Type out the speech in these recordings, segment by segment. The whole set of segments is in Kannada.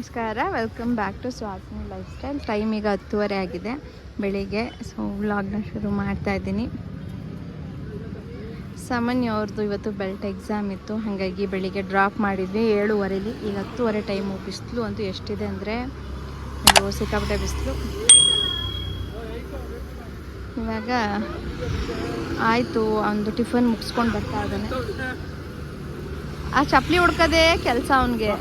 ನಮಸ್ಕಾರ ವೆಲ್ಕಮ್ ಬ್ಯಾಕ್ ಟು ಸ್ವಾತಿನಿ ಲೈಫ್ ಸ್ಟೈಲ್ ಟೈಮ್ ಈಗ ಹತ್ತುವರೆ ಆಗಿದೆ. ಬೆಳಿಗ್ಗೆ ಸೊ ವ್ಲಾಗ್ನ ಶುರು ಮಾಡ್ತಾ ಇದ್ದೀನಿ. ಸಾಮಾನ್ಯ ಅವ್ರದ್ದು ಇವತ್ತು ಬೆಲ್ಟ್ ಎಕ್ಸಾಮ್ ಇತ್ತು. ಹಾಗಾಗಿ ಬೆಳಿಗ್ಗೆ ಡ್ರಾಪ್ ಮಾಡಿದ್ವಿ. ಏಳುವರೆಲಿ, ಈಗ ಹತ್ತುವರೆ ಟೈಮು ಬಿಸಿಲು ಅಂತೂ ಎಷ್ಟಿದೆ ಅಂದರೆ ಸಿಕ್ಕಾಪಟ್ಟೆ ಬಿಸಿಲು. ಇವಾಗ ಆಯಿತು ಒಂದು ಟಿಫನ್ ಮುಗಿಸ್ಕೊಂಡು ಬರ್ತಾ ಇದ್ದಾನೆ. ಆ ಚಪ್ಪಲಿ ಹುಡ್ಕೋದೇ ಕೆಲಸ ಅವನಿಗೆ.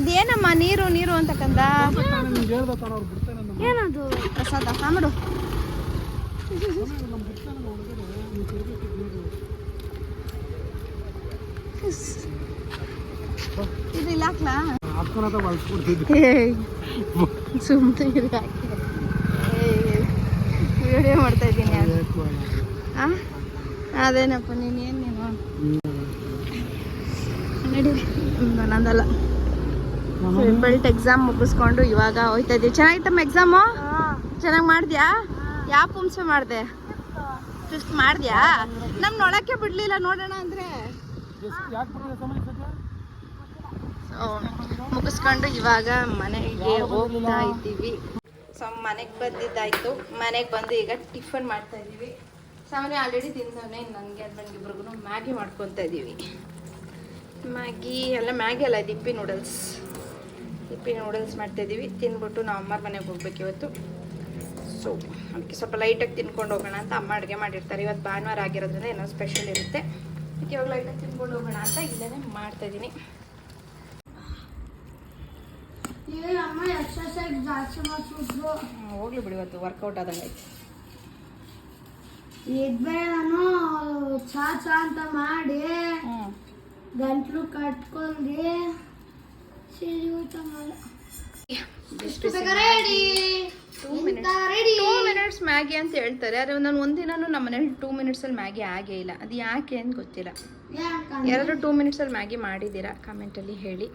ಇದೇನಮ್ಮ, ನೀರು ನೀರು ಅಂತ ಕಂದ? ಏನದು? ಪ್ರಸಾದ? ಮಾಡು ಇದು ಇಲ್ಲ ಹಾಕ್ಲಾ? ಸುಮ್ಮನೆ ಇರು ವಿಡಿಯೋ ಮಾಡ್ತಾ ಇದ್ದೀನಿ ಅದೇನಪ್ಪ ನೀನೇನು ನೀನು? ನಡಿ, ನಂದಲ್ಲ. ಬೆಲ್ಟ್ ಎಕ್ಸಾಮ್ ಮುಗಿಸ್ಕೊಂಡು ಇವಾಗ ಹೋಯ್ತಾ ಇದೀವಿ. ಚೆನ್ನಾಗಿತ್ತಮ್ಮ ಎಕ್ಸಾಮು ಚೆನ್ನಾಗಿ ಮಾಡಿದ್ಯಾ? ಯಾವ ಪುಂಸ ಮಾಡಿದೆ? ಫಿಫ್ತ್ ಮಾಡಿದ್ಯಾ? ನಮ್ ನೋಡಕ್ಕೆ ಬಿಡ್ಲಿಲ್ಲ ನೋಡೋಣ ಅಂದ್ರೆ. ಮುಗಿಸ್ಕೊಂಡು ಇವಾಗ ಮನೆಗೆ ಹೋಗ್ತಾ ಇದ್ದೀವಿ. ಸೊ ಮನೆಗೆ ಬಂದಿದ್ದಾಯ್ತು. ಮನೆಗೆ ಬಂದು ಈಗ ಟಿಫನ್ ಮಾಡ್ತಾ ಇದ್ದೀವಿ. ಸಾಮಾನ್ಯ ಆಲ್ರೆಡಿ ತಿಂದವನೆ ನನಗೆ ಹಸ್ಬೆಂಡ್ ಇಬ್ರಿಗೂ ಮ್ಯಾಗಿ ಮಾಡ್ಕೊತಾ ಇದ್ದೀವಿ ಮ್ಯಾಗಿ ಎಲ್ಲ ಮ್ಯಾಗಿ ಅಲ್ಲ ದಿಪ್ಪಿ ನೂಡಲ್ಸ್ ದಿಪ್ಪಿ ನೂಡಲ್ಸ್ ಮಾಡ್ತಾ ಇದ್ದೀವಿ ತಿನ್ಬಿಟ್ಟು ನಾವು ಅಮ್ಮರ ಮನೆಗೆ ಹೋಗ್ಬೇಕು ಇವತ್ತು. ಸೊ ಅದಕ್ಕೆ ಸ್ವಲ್ಪ ಲೈಟಾಗಿ ತಿನ್ಕೊಂಡು ಹೋಗೋಣ ಅಂತ ಅಮ್ಮ ಅಡುಗೆ ಮಾಡಿರ್ತಾರೆ. ಇವತ್ತು ಭಾನುವಾರ ಆಗಿರೋದ್ರಿಂದ ಏನೋ ಸ್ಪೆಷಲ್ ಇರುತ್ತೆ. ಅದಕ್ಕೆ ಇವಾಗ ಲೈಟಾಗಿ ತಿನ್ಕೊಂಡು ಹೋಗೋಣ ಅಂತ ಇಲ್ಲೇ ಮಾಡ್ತಾ ಇದ್ದೀನಿ ಅಮ್ಮ ಎಕ್ಸರ್ಸೈಸ್ ಜಾಸ್ತಿ ಮಾಡಿಸಿದ್ರು ಹೋಗ್ಲಿ ಬಿಡಿ ಇವತ್ತು. ವರ್ಕೌಟ್ ಆದಂಗೆ ಆಯ್ತು. ಎದ್ಬೇಡ ನಾನು ಚಾ ಚಾ ಅಂತ ಮಾಡಿ ಗಂಟ್ಲು ಕಟ್ಕೊಂಡಿ ಸರಿ ಊಟ ಮಾಡಿ ready two minutes ready two minutes Maggi ಅಂತ ಹೇಳ್ತಾರೆ. ಆದರೆ ನಾನು ಒಂದಿನೂ ನಮ್ಮ ಮನೇಲಿ ಟೂ ಮಿನಿಟ್ಸಲ್ಲಿ ಮ್ಯಾಗಿ ಆಗೇ ಇಲ್ಲ. ಅದು ಯಾಕೆ ಅಂತ ಗೊತ್ತಿಲ್ಲ. ಯಾರಾದ್ರೂ ಟೂ ಮಿನಿಟ್ಸಲ್ಲಿ ಮ್ಯಾಗಿ ಮಾಡಿದ್ದೀರಾ? ಕಮೆಂಟಲ್ಲಿ ಹೇಳಿ.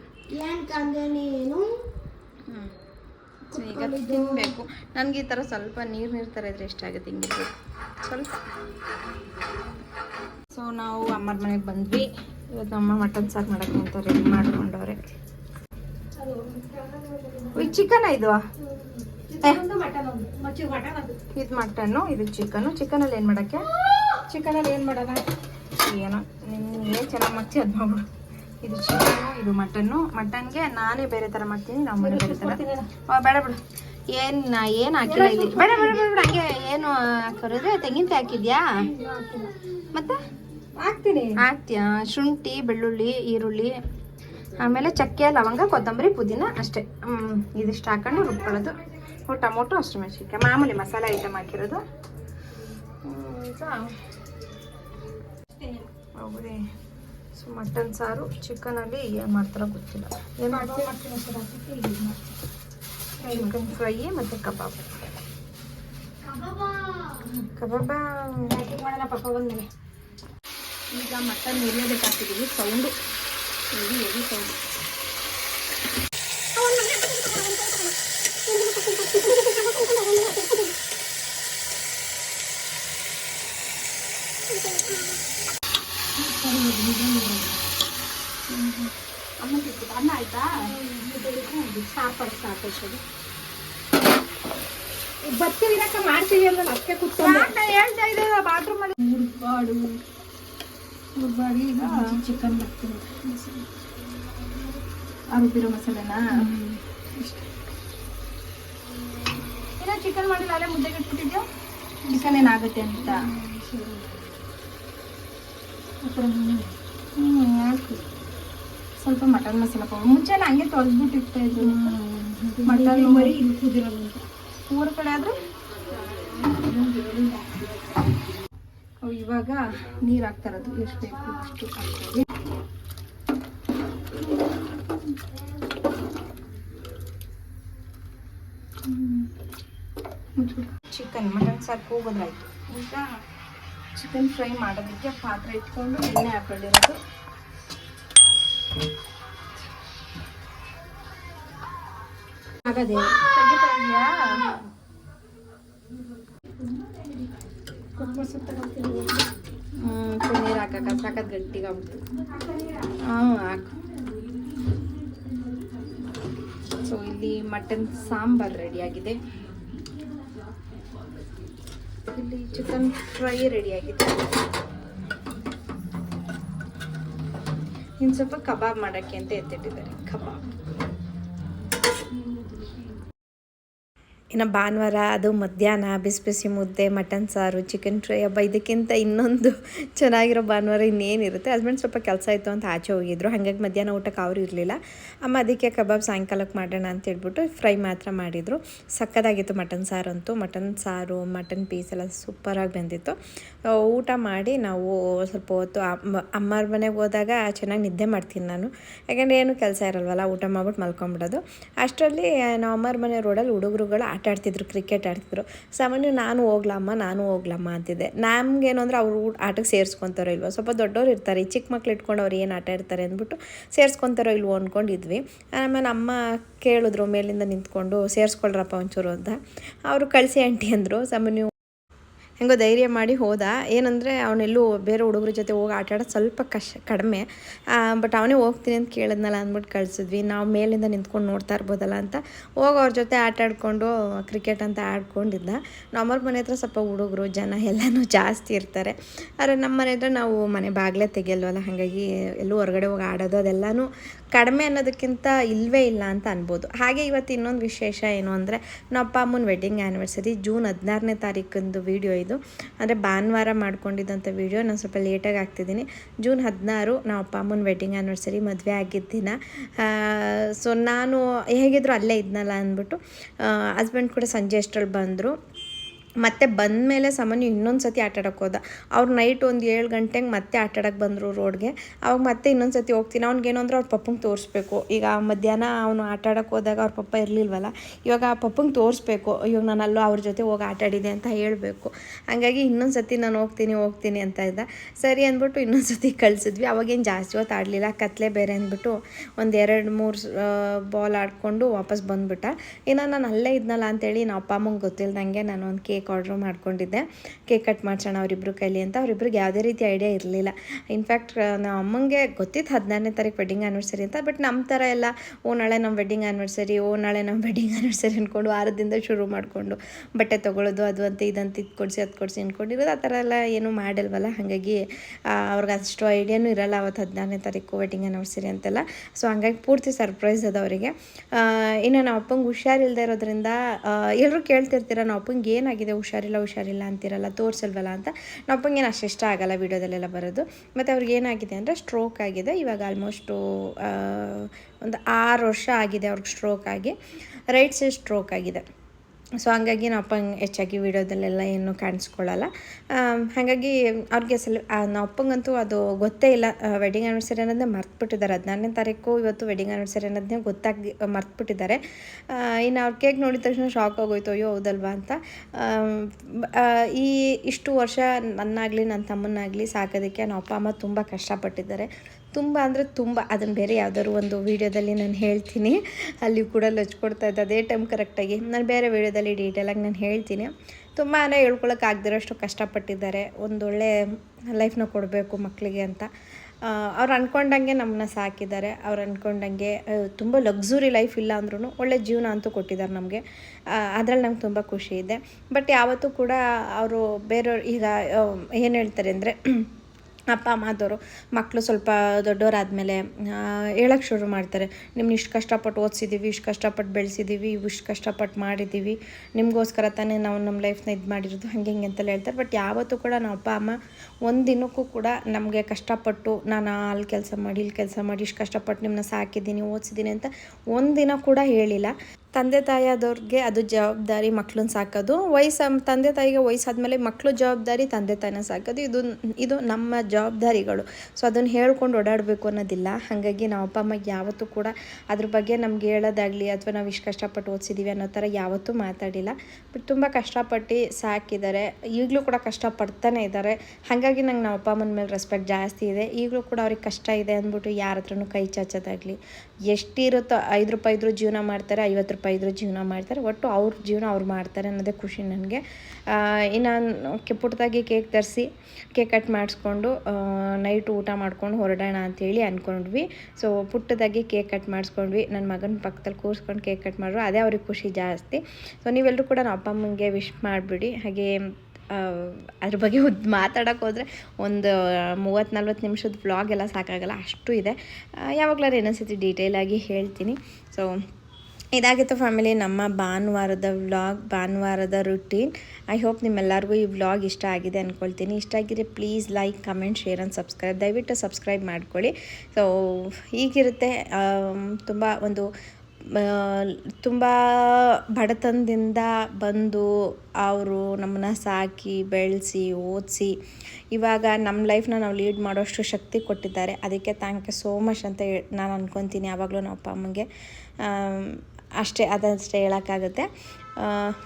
ಈಗ ತಿನ್ನಬೇಕು ನನಗೆ ಈ ಥರ ಸ್ವಲ್ಪ ನೀರು ನೀರು ಥರ ಇದ್ರೆ ಇಷ್ಟ ಆಗುತ್ತೆ ಹಿಂಗಿದ್ರೆ. ಸ್ವಲ್ಪ. ಸೊ ನಾವು ಅಮ್ಮರ ಮನೆಗೆ ಬಂದ್ವಿ. ಇವತ್ತು ಅಮ್ಮ ಮಟನ್ ಸಾರು ಮಾಡಕ್ಕೆ ಅಂತ ರೆಡಿ ಮಾಡ್ಕೊಂಡವ್ರೆ. ಚಿಕನ್ ಇದು ಇದು ಮಟನ್ನು ಇದು ಚಿಕನು ಚಿಕನಲ್ಲಿ ಏನು ಮಾಡೋಕ್ಕೆ? ಚಿಕನಲ್ಲಿ ಏನು ಮಾಡೋಣ? ಏನೋ ನಿನ್ನೆ ಚೆನ್ನಾಗಿ ಮಾಡ್ತೀವಿ ಅದು ಮಾಡ್ಬಿಡು ಇದು ಚಿಕನು ಇದು ಮಟನ್ನು ಮಟನ್ಗೆ ನಾನೇ ಬೇರೆ ಥರ ಮಾಡ್ತೀನಿ ನಮ್ಮ ಮನೆ ಬೇರೆ ಥರ ಬೇಡ ಬಿಡು. ಏನು ಏನು ಹಾಕಿಲ್ಲ ಇಲ್ಲಿ? ಬೇಡ ಬೇಡ ಬೇಡ ಬೇಡ. ಹಂಗೆ ಏನು ಹಾಕೋರಿದ್ರೆ ತೆಂಗಿನಕಾಯಿ ಹಾಕಿದ್ಯಾ? ಮತ್ತೆ? ಹಾಕ್ತೀನಿ. ಹಾಕ್ತೀಯಾ? ಶುಂಠಿ ಬೆಳ್ಳುಳ್ಳಿ ಈರುಳ್ಳಿ. ಆಮೇಲೆ ಚಕ್ಕೆ, ಲವಂಗ, ಕೊತ್ತಂಬರಿ, ಪುದೀನ ಅಷ್ಟೇ. ಇದಿಷ್ಟು ಹಾಕೊಂಡು ರುಬ್ಕೊಳ್ಳೋದು. ಟೊಮೊಟೊ ಅಷ್ಟು ಮೆಣಸಿನ್ಕಾಯಿ. ಮಾಮೂಲಿ ಮಸಾಲೆ ಐಟಮ್ ಹಾಕಿರೋದು. ಹೌದೇ. ಸೊ, ಮಟನ್ ಸಾರು ಚಿಕನಲ್ಲಿ ಏನು ಮಾಡ್ತಾರೋ ಗೊತ್ತಿಲ್ಲ. ಚಿಕನ್ ಫ್ರೈ ಮತ್ತು ಕಬಾಬ್. ಕಬಾಬ. ಮಾಡೋಣ, ಪಪ್ಪ ಬಂದ್ಮೇಲೆ. ಈಗ ಮಟನ್ ಹುರಿಯೋದಕ್ಕೆ ಹಾಕಿದ್ದೀವಿ ಸೌಂಡು. ಸೌಂಡು ಅಮ್ಮ ತಿಂತಿದ್ದ ಅನ್ನ ಆಯ್ತಾ ಸಾಪಾಡು ಸಾಕು ಬರ್ತೀವಿ ಮಾಡ್ತೀವಿ ಅಂದ್ರೆ ಅಷ್ಟೇ ಕೂತ್ಕೊಂಡು. ಹೇಳ್ತಾ ಬಾತ್ರೂಮ್ ಬಾತ್ರೂಮಲ್ಲಿ ಮುರ್ಬಾಡು ಮುರ್ಬಾಡಿ ಚಿಕನ್ ಬರ್ತೀನಿ. ಆ ರುಬ್ಬಿರೋ ಮಸಾಲೆನಾ ಏನೋ ಚಿಕನ್ ಮಾಡಿಲ್ಲ ಅಲ್ಲೇ ಮುದ್ದೆಗೆ ಇಟ್ಬಿಟ್ಟಿದ್ಯೋ ಚಿಕನ್ ಏನಾಗುತ್ತೆ ಅಂತ. ಹ್ಞೂ ಹಾಕಿ ಸ್ವಲ್ಪ ಮಟನ್ ಮಸಾಲ ಪೌಡರ್. ಮುಂಚೆ ಎಲ್ಲ ಹಂಗೆ ತೊಳೆದ್ಬಿಟ್ಟಿರ್ತಾ ಇದ್ರು ಮಟನ್ ಮರಿ ಕುದಿರೋದು ಊರ ಕಡೆ ಆದ್ರೆ? ಇವಾಗ ನೀರು ಹಾಕ್ತಾ ಎಷ್ಟು ಬೇಕು ಅಷ್ಟು ಹಾಕ್ತೀವಿ ಚಿಕನ್ ಮಟನ್ ಸಾರು ಹೋಗೋದ್ರಾಯ್ತು ಈಗ ಚಿಕನ್ ಫ್ರೈ ಮಾಡೋದಕ್ಕೆ ಪಾತ್ರೆ ಇಟ್ಕೊಂಡು ಎಣ್ಣೆ ಹಾಕೊಂಡಿರೋದು. ಆಗದೆ ತೆಗಿತಾ ಇದೆಯಾ ಹ್ಞೂ ನೀರು ಹಾಕಕ್ಕ ಗಟ್ಟಿಗೆ ಆಗ್ಬಿಡ್ತು. ಹಾಂ ಹಾಕು. ಇಲ್ಲಿ ಮಟನ್ ಸಾಂಬಾರ್ ರೆಡಿಯಾಗಿದೆ ಇಲ್ಲಿ ಚಿಕನ್ ಫ್ರೈ ರೆಡಿಯಾಗಿದೆ ಇನ್ನು ಸ್ವಲ್ಪ ಕಬಾಬ್ ಮಾಡೋಕ್ಕೆ ಅಂತ ಎತ್ತಿಟ್ಟಿದ್ದಾರೆ. ಕಬಾಬ್. ಇನ್ನು ಭಾನುವಾರ ಅದು ಮಧ್ಯಾಹ್ನ ಬಿಸಿ ಬಿಸಿ ಮುದ್ದೆ, ಮಟನ್ ಸಾರು ಚಿಕನ್ ಫ್ರೈ ಹಬ್ಬ, ಇದಕ್ಕಿಂತ ಇನ್ನೊಂದು ಚೆನ್ನಾಗಿರೋ ಭಾನುವಾರ ಇನ್ನೇನಿರುತ್ತೆ. ಹಸ್ಬೆಂಡ್ ಸ್ವಲ್ಪ ಕೆಲಸ ಇತ್ತು ಅಂತ ಆಚೆ ಹೋಗಿದ್ರು. ಹಾಗಾಗಿ ಮಧ್ಯಾಹ್ನ ಊಟಕ್ಕೆ ಅವರು ಇರಲಿಲ್ಲ. ಅಮ್ಮ ಅದಕ್ಕೆ ಕಬಾಬ್ ಸಾಯಂಕಾಲಕ್ಕೆ ಮಾಡೋಣ ಅಂತ ಹೇಳ್ಬಿಟ್ಟು ಫ್ರೈ ಮಾತ್ರ ಮಾಡಿದರು. ಸಕ್ಕದಾಗಿತ್ತು ಮಟನ್ ಸಾರು ಅಂತೂ. ಮಟನ್ ಸಾರು, ಮಟನ್ ಪೀಸ್ ಎಲ್ಲ ಸೂಪರಾಗಿ ಬಂದಿತ್ತು. ಊಟ ಮಾಡಿ ನಾವು ಸ್ವಲ್ಪ ಹೊತ್ತು ಅಮ್ಮ ಅಮ್ಮರ ಮನೆಗೆ ಹೋದಾಗ ಚೆನ್ನಾಗಿ ನಿದ್ದೆ ಮಾಡ್ತೀನಿ ನಾನು. ಯಾಕಂದರೆ ಏನು ಕೆಲಸ ಇರಲ್ವಲ್ಲ, ಊಟ ಮಾಡ್ಬಿಟ್ಟು ಮಲ್ಕೊಂಬಿಡೋದು. ಅಷ್ಟರಲ್ಲಿ ನಾವು ಅಮ್ಮರ ಮನೆ ರೋಡಲ್ಲಿ ಹುಡುಗರುಗಳು ಆಟ ಆಡ್ತಿದ್ರು ಕ್ರಿಕೆಟ್ ಆಡ್ತಿದ್ರು. ಸಾಮಾನ್ಯ ನಾನು ಹೋಗ್ಲಮ್ಮ ನಾನು ಹೋಗ್ಲಮ್ಮ ಅಂತಿದ್ದೆ. ನಮ್ಗೇನು ಅಂದರೆ ಅವರು ಆಟಕ್ಕೆ ಸೇರಿಸ್ಕೊತಾರೋ ಇಲ್ವೋ, ಸ್ವಲ್ಪ ದೊಡ್ಡವ್ರು ಇರ್ತಾರೆ. ಈ ಚಿಕ್ಕ ಮಕ್ಳು ಇಟ್ಕೊಂಡು ಅವ್ರು ಏನು ಆಟ ಆಡ್ತಾರೆ ಅಂದ್ಬಿಟ್ಟು ಸೇರಿಸ್ಕೊತಾರೋ ಇಲ್ವೋ ಅಂದ್ಕೊಂಡಿದ್ವಿ ಆಮೇಲೆ ಅಮ್ಮ ಕೇಳಿದ್ರು ಮೇಲಿಂದ ನಿಂತ್ಕೊಂಡು, ಸೇರಿಸ್ಕೊಳ್ರಪ್ಪ ಒಂಚೂರು ಅಂತ. ಅವರು ಕಳಿಸಿ ಆಂಟಿ ಅಂದರು. ಸಾಮಾನ್ಯ ಹೆಂಗೋ ಧೈರ್ಯ ಮಾಡಿ ಹೋದ. ಏನಂದರೆ ಅವನೆಲ್ಲೂ ಬೇರೆ ಹುಡುಗರ ಜೊತೆ ಹೋಗಿ ಆಟ ಆಡೋದು ಸ್ವಲ್ಪ ಕಷ್ಟ ಕಡಿಮೆ. ಬಟ್ ಅವನೇ ಹೋಗ್ತೀನಿ ಅಂತ ಕೇಳಿದ್ನಲ್ಲ ಅಂದ್ಬಿಟ್ಟು ಕಳಿಸಿದ್ವಿ. ನಾವು ಮೇಲಿಂದ ನಿಂತ್ಕೊಂಡು ನೋಡ್ತಾ ಇರ್ಬೋದಲ್ಲ ಅಂತ ಹೋಗಿ ಅವ್ರ ಜೊತೆ ಆಟ ಆಡಿಕೊಂಡು ಕ್ರಿಕೆಟ್ ಅಂತ ಆಡ್ಕೊಂಡಿದ್ದ. ನಮ್ಮವ್ರ ಮನೆ ಹತ್ರ ಸ್ವಲ್ಪ ಹುಡುಗರು, ಜನ ಎಲ್ಲನೂ ಜಾಸ್ತಿ ಇರ್ತಾರೆ. ಆದರೆ ನಮ್ಮ ಮನೆ ಹತ್ರ ನಾವು ಮನೆ ಬಾಗಿಲೇ ತೆಗೆಯಲ್ವಲ್ಲ? ಹಾಗಾಗಿ ಎಲ್ಲೂ ಹೊರಗಡೆ ಹೋಗಿ ಆಡೋದು ಅದೆಲ್ಲನೂ ಕಡಿಮೆ ಅನ್ನೋದಕ್ಕಿಂತ ಇಲ್ಲವೇ ಇಲ್ಲ ಅಂತ ಅನ್ಬೋದು. ಹಾಗೆ ಇವತ್ತು ಇನ್ನೊಂದು ವಿಶೇಷ ಏನು ಅಂದರೆ, ನಮ್ಮ ಅಪ್ಪ ಅಮ್ಮನ ವೆಡ್ಡಿಂಗ್ ಆ್ಯನಿವರ್ಸರಿ ಜೂನ್ ಹದಿನಾರನೇ ತಾರೀಕಂದು ವೀಡಿಯೋ ಇದು. ಅಂದರೆ ಭಾನುವಾರ ಮಾಡ್ಕೊಂಡಿದ್ದಂಥ ವೀಡಿಯೋ ನಾನು ಸ್ವಲ್ಪ ಲೇಟಾಗಿ ಆಗ್ತಿದ್ದೀನಿ ಜೂನ್ ಹದಿನಾರು ನಮ್ಮ ಅಪ್ಪ ಅಮ್ಮನ ವೆಡ್ಡಿಂಗ್ ಆ್ಯನಿವರ್ಸರಿ ಮದುವೆ ಆಗಿದ್ದ ದಿನ. ಸೊ ನಾನು ಹೇಗಿದ್ರು ಅಲ್ಲೇ ಇದ್ನಲ್ಲ ಅಂದ್ಬಿಟ್ಟು ಹಸ್ಬೆಂಡ್ ಕೂಡ ಸಂಜೆ ಅಷ್ಟರಲ್ಲಿ ಬಂದರು. ಮತ್ತೆ ಬಂದ ಮೇಲೆ ಸಾಮಾನ್ಯ ಇನ್ನೊಂದು ಸತಿ ಆಟಾಡಕ್ಕೆ ಹೋದ. ಅವ್ರು ನೈಟ್ ಒಂದು ಏಳು ಗಂಟೆಗೆ ಮತ್ತೆ ಆಟಾಡಕ್ಕೆ ಬಂದರು ರೋಡ್ಗೆ. ಅವಾಗ ಮತ್ತೆ ಇನ್ನೊಂದು ಸತಿ ಹೋಗ್ತೀನಿ. ಅವ್ನಿಗೇನು ಅಂದ್ರೆ ಅವ್ರ ಪಪ್ಪಂಗೆ ತೋರಿಸ್ಬೇಕು. ಈಗ ಮಧ್ಯಾಹ್ನ ಅವನು ಆಟಾಡಕ್ಕೆ ಹೋದಾಗ ಅವ್ರ ಪಪ್ಪ ಇರಲಿಲ್ವಲ್ಲ, ಇವಾಗ ಆ ಪಪ್ಪಂಗೆ ತೋರಿಸ್ಬೇಕು. ಇವಾಗ ನಾನು ಅಲ್ಲೂ ಅವ್ರ ಜೊತೆ ಹೋಗಿ ಆಟಾಡಿದೆ ಅಂತ ಹೇಳಬೇಕು. ಹಾಗಾಗಿ ಇನ್ನೊಂದು ಸತಿ ನಾನು ಹೋಗ್ತೀನಿ ಹೋಗ್ತೀನಿ ಅಂತ ಇದ್ದ. ಸರಿ ಅಂದ್ಬಿಟ್ಟು ಇನ್ನೊಂದು ಸತಿ ಕಳಿಸಿದ್ವಿ ಅವಾಗೇನು ಜಾಸ್ತಿ ಹೊತ್ತು ಆಡಲಿಲ್ಲ. ಕತ್ಲೆ ಬೇರೆ ಅಂದ್ಬಿಟ್ಟು ಒಂದು ಎರಡು ಮೂರು ಬಾಲ್ ಆಡಿಕೊಂಡು ವಾಪಸ್ ಬಂದುಬಿಟ್ಟ. ಇನ್ನು ನಾನು ಅಲ್ಲೇ ಇದ್ನಲ್ಲ ಅಂತೇಳಿ ನಮ್ಮ ಅಪ್ಪ ಅಮ್ಮಂಗೆ ಗೊತ್ತಿಲ್ಲದಂಗೆ ನಾನು ಒಂದು ಕೇಕ್ ಆರ್ಡ್ರ್ ಮಾಡ್ಕೊಂಡಿದ್ದೆ. ಕೇಕ್ ಕಟ್ ಮಾಡ್ಸೋಣ ಅವರಿಬ್ಬರು ಕೈಲಿ ಅಂತ. ಅವರಿಬ್ರಿಗೆ ಯಾವುದೇ ರೀತಿ ಐಡಿಯಾ ಇರಲಿಲ್ಲ. ಇನ್ಫ್ಯಾಕ್ಟ್ ನಮ್ಮ ಅಮ್ಮಂಗೆ ಗೊತ್ತಿತ್ತು ಹದಿನಾರನೇ ತಾರೀಕು ವೆಡ್ಡಿಂಗ್ ಆ್ಯನಿವರ್ಸರಿ ಅಂತ. ಬಟ್ ನಮ್ಮ ಥರ ಎಲ್ಲ, ಓ, ನಾಳೆ ನಮ್ಮ ವೆಡ್ಡಿಂಗ್ ಆ್ಯನಿವರ್ಸರಿ ಓ, ನಾಳೆ ನಮ್ಮ ವೆಡ್ಡಿಂಗ್ ಆ್ಯನಿವರ್ಸರಿ ಅಂದ್ಕೊಂಡು ವಾರದಿಂದ ಶುರು ಮಾಡಿಕೊಂಡು ಬಟ್ಟೆ ತೊಗೊಳ್ಳೋದು ಅದು ಅಂತ ಇದಂತ ಇದು ಕೊಡಿಸಿ, ಅದು ಕೊಡಿಸಿ ಅಂದ್ಕೊಂಡಿರೋದು ಆ ಥರ ಎಲ್ಲ ಏನೂ ಮಾಡಿಲ್ವಲ್ಲ. ಹಾಗಾಗಿ ಅವ್ರಿಗೆ ಅಷ್ಟು ಐಡಿಯಾನೂ ಇರಲ್ಲ ಅವತ್ತು ಹದಿನಾರನೇ ತಾರೀಕು ವೆಡ್ಡಿಂಗ್ ಆ್ಯನಿವರ್ಸರಿ ಅಂತೆಲ್ಲ. ಸೊ ಹಂಗಾಗಿ ಪೂರ್ತಿ ಸರ್ಪ್ರೈಸ್ ಅದು ಅವರಿಗೆ. ಇನ್ನು ನಮ್ಮ ಅಪ್ಪಂಗೆ ಹುಷಾರಿಲ್ಲದೆ ಇರೋದ್ರಿಂದ ಎಲ್ಲರೂ ಕೇಳ್ತಿರ್ತೀರ, ನಮ್ಮ ಅಪ್ಪಂಗೆ ಏನಾಗಿದೆ? ಹುಷಾರಿಲ್ಲ ಹುಷಾರಿಲ್ಲ ಅಂತಿರಲ್ಲ, ತೋರಿಸಲ್ವಲ್ಲ ಅಂತ. ನಮ್ಮ ಅಪ್ಪಂಗೆ ಏನು ಅಷ್ಟು ಇಷ್ಟ ಆಗಲ್ಲ ವೀಡಿಯೋದಲ್ಲೆಲ್ಲ ಬರೋದು. ಮತ್ತು ಅವ್ರಿಗೆ ಏನಾಗಿದೆ ಅಂದರೆ ಸ್ಟ್ರೋಕ್ ಆಗಿದೆ. ಇವಾಗ ಆಲ್ಮೋಸ್ಟು ಒಂದು ಆರು ವರ್ಷ ಆಗಿದೆ ಅವ್ರಿಗೆ ಸ್ಟ್ರೋಕ್ ಆಗಿ. ರೈಟ್ ಸೈಡ್ ಸ್ಟ್ರೋಕ್ ಆಗಿದೆ. ಸೊ ಹಂಗಾಗಿ ನಾವು ಅಪ್ಪಂಗೆ ಹೆಚ್ಚಾಗಿ ವೀಡಿಯೋದಲ್ಲೆಲ್ಲ ಏನು ಕಾಣಿಸ್ಕೊಳ್ಳಲ್ಲ ಹಾಗಾಗಿ ಅವ್ರಿಗೆ ಸೆಲ್ ನಮ್ಮ ಅಪ್ಪಂಗಂತೂ ಅದು ಗೊತ್ತೇ ಇಲ್ಲ. ವೆಡ್ಡಿಂಗ್ ಆ್ಯನಿವರ್ಸರಿ ಅನ್ನೋದನ್ನೇ ಮರ್ತ್ಬಿಟ್ಟಿದ್ದಾರೆ. ಹದಿನಾರನೇ ತಾರೀಕು ಇವತ್ತು ವೆಡ್ಡಿಂಗ್ ಆ್ಯನಿವರ್ಸರಿ ಅನ್ನೋದನ್ನೇ ಗೊತ್ತಾಗಿ ಮರ್ತುಬಿಟ್ಟಿದ್ದಾರೆ. ಇನ್ನು ಅವ್ರ ಕೇಕ್ ನೋಡಿದ ತಕ್ಷಣ ಶಾಕ್ ಆಗೋಯ್ತು. ಅಯ್ಯೋ, ಹೌದಲ್ವಾ ಅಂತ. ಈ ಇಷ್ಟು ವರ್ಷ ನನ್ನಾಗಲಿ ನನ್ನ ತಮ್ಮನಾಗಲಿ ಸಾಕೋದಕ್ಕೆ ನಮ್ಮ ಅಪ್ಪ, ಅಮ್ಮ ತುಂಬ ಕಷ್ಟಪಟ್ಟಿದ್ದಾರೆ. ತುಂಬ ಅಂದರೆ ತುಂಬ ಅದನ್ನು ಬೇರೆ ಯಾವ್ದಾದ್ರು ಒಂದು ವೀಡಿಯೋದಲ್ಲಿ ನಾನು ಹೇಳ್ತೀನಿ. ಅಲ್ಲಿ ಕೂಡ ಲಚ್ಕೊಡ್ತಾ ಇದ್ದೆ. ಅದೇ ಟೈಮ್ ಕರೆಕ್ಟಾಗಿ ನಾನು ಬೇರೆ ವೀಡಿಯೋದಲ್ಲಿ ಡೀಟೇಲಾಗಿ ನಾನು ಹೇಳ್ತೀನಿ. ತುಂಬ ಅಂದರೆ ಹೇಳ್ಕೊಳಕ್ಕೆ ಆಗದಿರೋಷ್ಟು ಕಷ್ಟಪಟ್ಟಿದ್ದಾರೆ. ಒಂದೊಳ್ಳೆ ಲೈಫ್ನ ಕೊಡಬೇಕು ಮಕ್ಕಳಿಗೆ ಅಂತ. ಅವ್ರು ಅಂದ್ಕೊಂಡಂಗೆ ನಮ್ಮನ್ನ ಸಾಕಿದ್ದಾರೆ. ಅವ್ರು ಅಂದ್ಕೊಂಡಂಗೆ ತುಂಬ ಲಕ್ಸುರಿ ಲೈಫ್ ಇಲ್ಲ ಅಂದ್ರೂ ಒಳ್ಳೆ ಜೀವನ ಅಂತೂ ಕೊಟ್ಟಿದ್ದಾರೆ ನಮಗೆ. ಅದ್ರಲ್ಲಿ ನಂಗೆ ತುಂಬ ಖುಷಿ ಇದೆ. ಬಟ್ ಯಾವತ್ತೂ ಕೂಡ ಅವರು ಬೇರೆಯವ್ರು, ಈಗ ಏನು ಹೇಳ್ತಾರೆ ಅಂದರೆ ಅಪ್ಪ, ಅಮ್ಮ ಆದವರು ಮಕ್ಕಳು ಸ್ವಲ್ಪ ದೊಡ್ಡವರಾದಮೇಲೆ ಹೇಳಕ್ಕೆ ಶುರು ಮಾಡ್ತಾರೆ. ನಿಮ್ನ ಇಷ್ಟು ಕಷ್ಟಪಟ್ಟು ಓದಿಸಿದ್ದೀವಿ ಇಷ್ಟು ಕಷ್ಟಪಟ್ಟು ಬೆಳೆಸಿದ್ದೀವಿ ಇಷ್ಟು ಕಷ್ಟಪಟ್ಟು ಮಾಡಿದ್ದೀವಿ ನಿಮಗೋಸ್ಕರ ತಾನೇ ನಾವು ನಮ್ಮ ಲೈಫ್ನ ಇದು ಮಾಡಿರೋದು, ಹಂಗೆ ಹಿಂಗೆ ಅಂತೆಲ್ಲ ಹೇಳ್ತಾರೆ. ಬಟ್ ಯಾವತ್ತೂ ಕೂಡ ನಮ್ಮ ಅಪ್ಪ, ಅಮ್ಮ ಒಂದು ದಿನಕ್ಕೂ ಕೂಡ ನಮಗೆ ಕಷ್ಟಪಟ್ಟು, ನಾನು ಅಲ್ಲಿ ಕೆಲಸ ಮಾಡಿ ಇಲ್ಲಿ ಕೆಲಸ ಮಾಡಿ, ಇಷ್ಟು ಕಷ್ಟಪಟ್ಟು ನಿಮ್ಮನ್ನ ಸಾಕಿದ್ದೀನಿ, ಓದಿಸಿದ್ದೀನಿ ಅಂತ ಒಂದು ದಿನ ಕೂಡ ಹೇಳಿಲ್ಲ. ತಂದೆ ತಾಯಿಯಾದವ್ರಿಗೆ ಅದು ಜವಾಬ್ದಾರಿ ಮಕ್ಳನ್ನ ಸಾಕೋದು. ವಯಸ್ಸು, ತಂದೆ ತಾಯಿಗೆ ವಯಸ್ಸಾದಮೇಲೆ ಮಕ್ಕಳು ಜವಾಬ್ದಾರಿ ತಂದೆ ತಾಯಿನ ಸಾಕೋದು. ಇದು ಇದು ನಮ್ಮ ಜವಾಬ್ದಾರಿಗಳು. ಸೊ ಅದನ್ನು ಹೇಳ್ಕೊಂಡು ಓಡಾಡಬೇಕು ಅನ್ನೋದಿಲ್ಲ. ಹಾಗಾಗಿ ನಾವು ಅಪ್ಪ ಅಮ್ಮಗೆ ಯಾವತ್ತೂ ಕೂಡ ಅದ್ರ ಬಗ್ಗೆ ನಮ್ಗೆ ಹೇಳೋದಾಗಲಿ ಅಥವಾ ನಾವು ಇಷ್ಟು ಕಷ್ಟಪಟ್ಟು ಓದಿಸಿದ್ದೀವಿ ಅನ್ನೋ ಥರ ಯಾವತ್ತೂ ಮಾತಾಡಿಲ್ಲ. ಬಟ್ ತುಂಬ ಕಷ್ಟಪಟ್ಟು ಸಾಕಿದ್ದಾರೆ. ಈಗಲೂ ಕೂಡ ಕಷ್ಟಪಡ್ತಾನೆ ಇದ್ದಾರೆ. ಹಾಗಾಗಿ ನಂಗೆ ನಮ್ಮ ಅಪ್ಪ, ಅಮ್ಮನ ಮೇಲೆ ರೆಸ್ಪೆಕ್ಟ್ ಜಾಸ್ತಿ ಇದೆ. ಈಗಲೂ ಕೂಡ ಅವ್ರಿಗೆ ಕಷ್ಟ ಇದೆ ಅಂದ್ಬಿಟ್ಟು ಯಾರ ಹತ್ರನೂ ಕೈ ಚಾಚೋದಾಗಲಿ. ಎಷ್ಟಿರುತ್ತೋ, ಐದು ರೂಪಾಯಿ ಇದ್ರೂ ಜೀವನ ಮಾಡ್ತಾರೆ, ಐವತ್ತು ರೂಪಾಯಿ ಇದ್ದರೂ ಜೀವನ ಮಾಡ್ತಾರೆ, ಒಟ್ಟು ಅವ್ರ ಜೀವನ ಅವ್ರು ಮಾಡ್ತಾರೆ ಅನ್ನೋದೇ ಖುಷಿ ನನಗೆ. ಇನ್ನು ಪುಟ್ಟದಾಗಿ ಕೇಕ್ ತರಿಸಿ, ಕೇಕ್ ಕಟ್ ಮಾಡಿಸ್ಕೊಂಡು ನೈಟ್ ಊಟ ಮಾಡ್ಕೊಂಡು ಹೊರಡೋಣ ಅಂಥೇಳಿ ಅಂದ್ಕೊಂಡ್ವಿ ಸೊ ಪುಟ್ಟದಾಗಿ ಕೇಕ್ ಕಟ್ ಮಾಡಿಸ್ಕೊಂಡ್ವಿ. ನನ್ನ ಮಗನ ಪಕ್ಕದಲ್ಲಿ ಕೂರಿಸ್ಕೊಂಡು ಕೇಕ್ ಕಟ್ ಮಾಡಿದ್ರು ಅದೇ ಅವ್ರಿಗೆ ಖುಷಿ ಜಾಸ್ತಿ. ಸೊ ನೀವೆಲ್ಲರೂ ಕೂಡ ನಮ್ಮ ಅಪ್ಪ ಅಮ್ಮನಿಗೆ ವಿಶ್ ಮಾಡಿಬಿಡಿ. ಹಾಗೆ ಅದ್ರ ಬಗ್ಗೆ ಮಾತಾಡೋಕೆ ಹೋದರೆ ಒಂದು ಮೂವತ್ತು ನಲ್ವತ್ತು ನಿಮಿಷದ ವ್ಲಾಗ್ ಎಲ್ಲ ಸಾಕಾಗಲ್ಲ, ಅಷ್ಟು ಇದೆ. ಯಾವಾಗಲಾರು ಸತಿ ಡೀಟೇಲಾಗಿ ಹೇಳ್ತೀನಿ. ಸೊ ಇದಾಗಿತ್ತು ಫ್ಯಾಮಿಲಿ, ನಮ್ಮ ಭಾನುವಾರದ ವ್ಲಾಗ್, ಭಾನುವಾರದ ರುಟೀನ್ ಐ ಹೋಪ್ ನಿಮ್ಮೆಲ್ಲರಿಗೂ ಈ ವ್ಲಾಗ್ ಇಷ್ಟ ಆಗಿದೆ ಅಂದ್ಕೊಳ್ತೀನಿ ಇಷ್ಟ ಆಗಿದ್ರೆ please like comment share and subscribe ದಯವಿಟ್ಟು ಸಬ್ಸ್ಕ್ರೈಬ್ ಮಾಡ್ಕೊಳ್ಳಿ. ಸೊ ಹೀಗಿರುತ್ತೆ ತುಂಬ ಒಂದು ತುಂಬ ಬಡತನದಿಂದ ಬಂದು ಅವರು ನಮ್ಮನ್ನ ಸಾಕಿ, ಬೆಳೆಸಿ, ಓದಿಸಿ, ಇವಾಗ ನಮ್ಮ ಲೈಫ್ನ ನಾವು ಲೀಡ್ ಮಾಡೋಷ್ಟು ಶಕ್ತಿ ಕೊಟ್ಟಿದ್ದಾರೆ. ಅದಕ್ಕೆ ಥ್ಯಾಂಕ್ ಯು ಸೋ ಮಚ್ ಅಂತ ನಾನು ಅಂದ್ಕೊತೀನಿ ಯಾವಾಗಲೂ ನಮ್ಮ ಅಪ್ಪ ಅಮ್ಮಂಗೆ. ಅಷ್ಟೇ, ಅದಷ್ಟೇ ಹೇಳೋಕ್ಕಾಗುತ್ತೆ.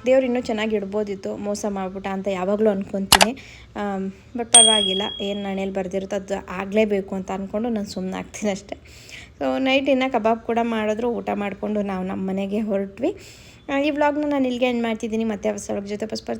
ದೇವ್ರು ಇನ್ನೂ ಚೆನ್ನಾಗಿ ಇಡ್ಬೋದಿತ್ತು, ಮೋಸ ಮಾಡ್ಬಿಟ್ಟ ಅಂತ ಯಾವಾಗಲೂ ಅಂದ್ಕೊತೀನಿ ಬಟ್ ಪರವಾಗಿಲ್ಲ, ಏನು ನಾಣೇಲಿ ಬರ್ದಿರುತ್ತೋ ಅದು ಆಗಲೇಬೇಕು ಅಂತ ಅಂದ್ಕೊಂಡು ನಾನು ಸುಮ್ಮನೆ ಆಗ್ತೀನಿ ಅಷ್ಟೇ. ಸೊ ನೈಟ್ ಇನ್ನು ಕಬಾಬ್ ಕೂಡ ಮಾಡಿದ್ರು, ಊಟ ಮಾಡಿಕೊಂಡು ನಾವು ನಮ್ಮ ಮನೆಗೆ ಹೊರಟ್ವಿ. ಈ ವ್ಲಾಗ್ನ ನಾನು ಇಲ್ಲಿಗೆ ಎಂಡ್ ಮಾಡ್ತಿದ್ದೀನಿ. ಮತ್ತೆ ಹೊಸ ಜೊತೆ ಬಸ್ ಬರ್ತೀನಿ